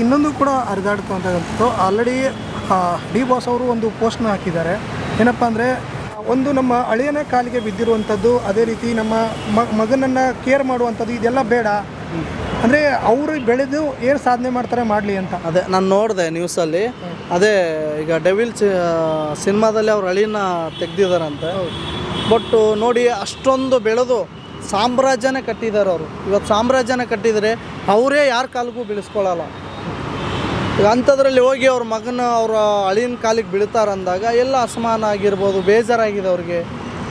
ಇನ್ನೊಂದು ಕೂಡ ಹರಿದಾಡ್ತಕ್ಕಂಥದ್ದು already D boss ಅವರು ಒಂದು ಪೋಸ್ಟ್ನ ಹಾಕಿದ್ದಾರೆ. ಏನಪ್ಪ ಅಂದರೆ, ಒಂದು ನಮ್ಮ ಅಳಿಯನ ಕಾಲಿಗೆ ಬಿದ್ದಿರುವಂಥದ್ದು, ಅದೇ ರೀತಿ ನಮ್ಮ ಮಗನನ್ನ ಕೇರ್ ಮಾಡುವಂಥದ್ದು ಇದೆಲ್ಲ ಬೇಡ. ಅಂದರೆ ಅವರು ಬೆಳೆದು ಏನು ಸಾಧನೆ ಮಾಡ್ತಾರೆ ಮಾಡಲಿ ಅಂತ. ಅದೇ, ನಾನು ನೋಡಿದೆ ನ್ಯೂಸಲ್ಲಿ ಅದೇ, ಈಗ ಡೆವಿಲ್ ಸಿನಿಮಾದಲ್ಲಿ ಅವ್ರ ಅಳಿನ ತೆಗ್ದಿದಾರಂತೆ. ಬಟ್ ನೋಡಿ, ಅಷ್ಟೊಂದು ಬೆಳೆದು ಸಾಮ್ರಾಜ್ಯನೇ ಕಟ್ಟಿದ್ದಾರೆ ಅವರು. ಇವತ್ತು ಸಾಮ್ರಾಜ್ಯನೇ ಕಟ್ಟಿದರೆ ಅವರೇ ಯಾರ ಕಾಲಿಗೂ ಬೀಳಿಸ್ಕೊಳ್ಳಲ್ಲ ಅಂಥದ್ರಲ್ಲಿ ಹೋಗಿ ಅವ್ರ ಮಗನ ಅವರ ಅಳಿನ ಕಾಲಿಗೆ ಬೀಳ್ತಾರಂದಾಗ ಎಲ್ಲ ಅಸಮಾನ ಆಗಿರ್ಬೋದು, ಬೇಜಾರಾಗಿದೆ ಅವ್ರಿಗೆ.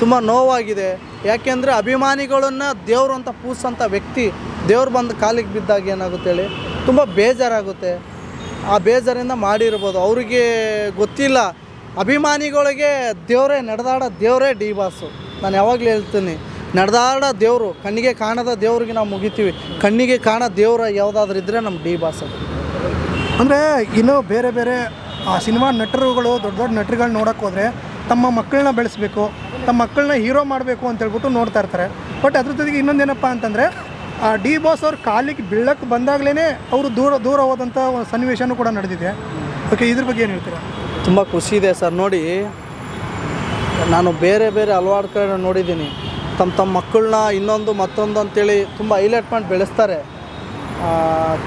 ತುಂಬ ನೋವಾಗಿದೆ. ಯಾಕೆಂದರೆ ಅಭಿಮಾನಿಗಳನ್ನು ದೇವರು ಅಂತ ಪೂಸಂಥ ವ್ಯಕ್ತಿ ದೇವ್ರು ಬಂದು ಕಾಲಿಗೆ ಬಿದ್ದಾಗ ಏನಾಗುತ್ತೆ ಹೇಳಿ, ತುಂಬ ಬೇಜಾರಾಗುತ್ತೆ. ಆ ಬೇಜಾರಿಂದ ಮಾಡಿರ್ಬೋದು. ಅವ್ರಿಗೆ ಗೊತ್ತಿಲ್ಲ. ಅಭಿಮಾನಿಗಳಿಗೆ ದೇವರೇ, ನಡೆದಾಡ ದೇವರೇ ಡಿ ಬಾಸು ನಾನು ಯಾವಾಗಲೂ ಹೇಳ್ತೀನಿ, ನಡೆದಾಡ ದೇವರು, ಕಣ್ಣಿಗೆ ಕಾಣದ ದೇವ್ರಿಗೆ ನಾವು ಮುಗಿತೀವಿ. ಕಣ್ಣಿಗೆ ಕಾಣೋ ದೇವರ ಯಾವುದಾದ್ರೂ ಇದ್ದರೆ ನಮ್ಮ ಡಿ ಬಾಸ್ ಅಂದರೆ ಇನ್ನೂ ಬೇರೆ ಬೇರೆ, ಆ, ಸಿನಿಮಾ ನಟರುಗಳು, ದೊಡ್ಡ ದೊಡ್ಡ ನಟರುಗಳು ನೋಡೋಕೆ ಹೋದರೆ ತಮ್ಮ ಮಕ್ಕಳನ್ನ ಬೆಳೆಸಬೇಕು, ತಮ್ಮ ಮಕ್ಕಳನ್ನ ಹೀರೋ ಮಾಡಬೇಕು ಅಂತ ಹೇಳ್ಬಿಟ್ಟು ನೋಡ್ತಾ ಇರ್ತಾರೆ. ಬಟ್ ಅದ್ರ ಜೊತೆಗೆ ಇನ್ನೊಂದೇನಪ್ಪ ಅಂತಂದರೆ, ಆ, ಡಿ ಬಾಸ್ ಅವ್ರ ಕಾಲಿಗೆ ಬೀಳಕ್ಕೆ ಬಂದಾಗಲೇ ಅವರು ದೂರ ದೂರ ಹೋದಂಥ ಒಂದು ಸನ್ನಿವೇಶನೂ ಕೂಡ ನಡೆದಿದೆ. ಓಕೆ, ಇದ್ರ ಬಗ್ಗೆ ಏನು ಹೇಳ್ತೀರಾ? ತುಂಬ ಖುಷಿ ಇದೆ ಸರ್. ನೋಡಿ, ನಾನು ಬೇರೆ ಬೇರೆ ಹಲವಾರು ಕಡೆ ನೋಡಿದ್ದೀನಿ. ತಮ್ಮ ತಮ್ಮ ಮಕ್ಕಳನ್ನ ಇನ್ನೊಂದು ಮತ್ತೊಂದು ಅಂತೇಳಿ ತುಂಬ ಹೈಲೈಟ್ ಮಾಡಿ ಬೆಳೆಸ್ತಾರೆ.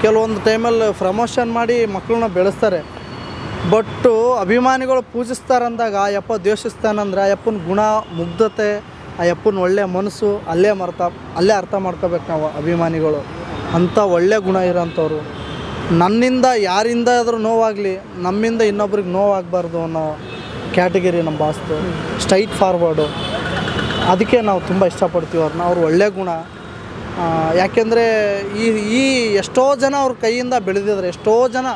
ಕೆಲವೊಂದು ಟೈಮಲ್ಲಿ ಪ್ರಮೋಷನ್ ಮಾಡಿ ಮಕ್ಕಳನ್ನ ಬೆಳೆಸ್ತಾರೆ. ಬಟ್ಟು ಅಭಿಮಾನಿಗಳು ಪೂಜಿಸ್ತಾರಂದಾಗ ಆ ಯಪ್ಪ ದ್ವೇಷಿಸ್ತಾನಂದ್ರೆ ಆ ಯಪ್ಪನ ಗುಣ ಮುಗ್ಧತೆ, ಆ ಯಪ್ಪನ ಒಳ್ಳೆ ಮನಸ್ಸು ಅಲ್ಲೇ ಮರ್ತ, ಅಲ್ಲೇ ಅರ್ಥ ಮಾಡ್ಕೋಬೇಕು ನಾವು ಅಭಿಮಾನಿಗಳು. ಅಂಥ ಒಳ್ಳೆ ಗುಣ ಇರೋಂಥವ್ರು. ನನ್ನಿಂದ ಯಾರಿಂದ ಆದರೂ ನೋವಾಗಲಿ, ನಮ್ಮಿಂದ ಇನ್ನೊಬ್ರಿಗೆ ನೋವಾಗಬಾರ್ದು ಅನ್ನೋ ಕ್ಯಾಟಗರಿ ನಮ್ಮ ಬಾಸ್ತು ಸ್ಟ್ರೈಟ್ ಫಾರ್ವರ್ಡು. ಅದಕ್ಕೆ ನಾವು ತುಂಬ ಇಷ್ಟಪಡ್ತೀವಿ ಅವ್ರನ್ನ. ಅವ್ರು ಒಳ್ಳೆ ಗುಣ ಯಾಕೆಂದರೆ ಈ ಈ ಎಷ್ಟೋ ಜನ ಅವ್ರ ಕೈಯಿಂದ ಬೆಳೆದಿದ್ದಾರೆ, ಎಷ್ಟೋ ಜನ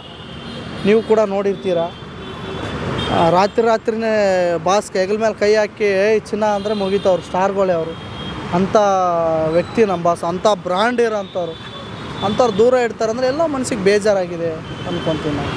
ನೀವು ಕೂಡ ನೋಡಿರ್ತೀರ. ರಾತ್ರಿ ರಾತ್ರಿನೇ ಬಾಸ್ ಕೈಗಳ ಮೇಲೆ ಕೈ ಹಾಕಿ ಚಿನ್ನ ಅಂದರೆ ಮುಗೀತು ಅವ್ರು, ಸ್ಟಾರ್ಗಳೇ ಅವರು. ಅಂಥ ವ್ಯಕ್ತಿ ನಮ್ಮ ಬಾಸ್ ಅಂಥ ಬ್ರ್ಯಾಂಡ್ ಇರೋ ಅಂಥವ್ರು ದೂರ ಇಡ್ತಾರೆ ಅಂದರೆ ಎಲ್ಲ ಮನಸ್ಸಿಗೆ ಬೇಜಾರಾಗಿದೆ ಅಂದ್ಕೊತೀನಿ ನಾವು.